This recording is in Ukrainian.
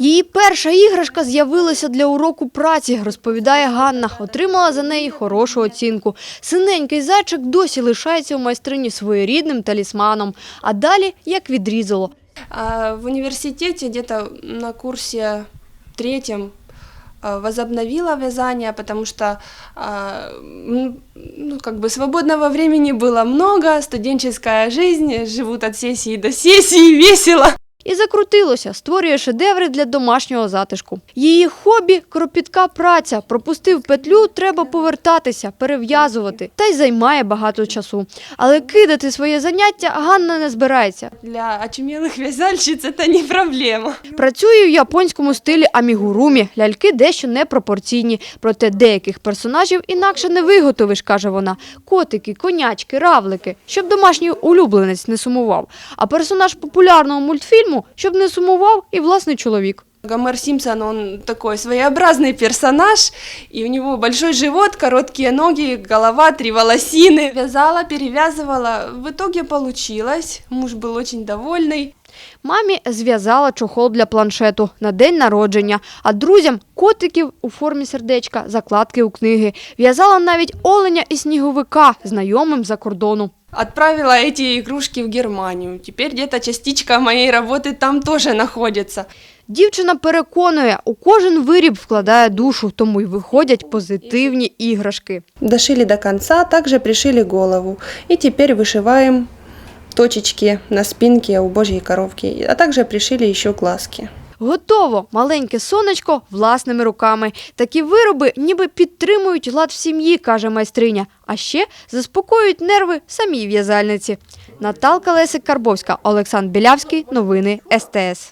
Її перша іграшка з'явилася для уроку праці, розповідає Ганна. Отримала за неї хорошу оцінку. Синенький зайчик досі лишається у майстрині своєрідним талісманом. А далі як відрізало. В университете где-то на курсе третьем а, возобновила вязание, потому что ну, как бы свободного времени было много, студенческая жизнь, живут от сессии до сессии, весело. І закрутилося, створює шедеври для домашнього затишку. Її хобі – кропітка праця. Пропустив петлю, треба повертатися, перев'язувати. Та й займає багато часу. Але кидати своє заняття Ганна не збирається. Для очумелых вязальщиц это не проблема. Працює в японському стилі амігурумі. Ляльки дещо непропорційні. Проте деяких персонажів інакше не виготовиш, каже вона. Котики, конячки, равлики. Щоб домашній улюбленець не сумував. А персонаж популярного мультфільму, щоб не сумував і власний чоловік. Гомер Симпсон, он такой своеобразный персонаж, и у него большой живот, короткие ноги, голова, три волосины. Вязала, перевязывала, в итоге получилось, муж был очень довольный. Мамі зв'язала чохол для планшету на день народження, а друзям котиків у формі сердечка, закладки у книги. В'язала навіть оленя і сніговика, знайомим за кордону. Отправила эти игрушки в Германию. Теперь где-то частичка моей работы там тоже находится. Дівчина переконує, у кожен виріб вкладає душу, тому й виходять позитивні іграшки. Дошили до конца, также пришили голову. И теперь вышиваем точечки на спинке у божьей коровки, а также пришили еще глазки. Готово! Маленьке сонечко власними руками. Такі вироби ніби підтримують лад в сім'ї, каже майстриня. А ще заспокоюють нерви самій в'язальниці. Наталка Лесик Карбовська, Олександр Білявський. Новини СТС.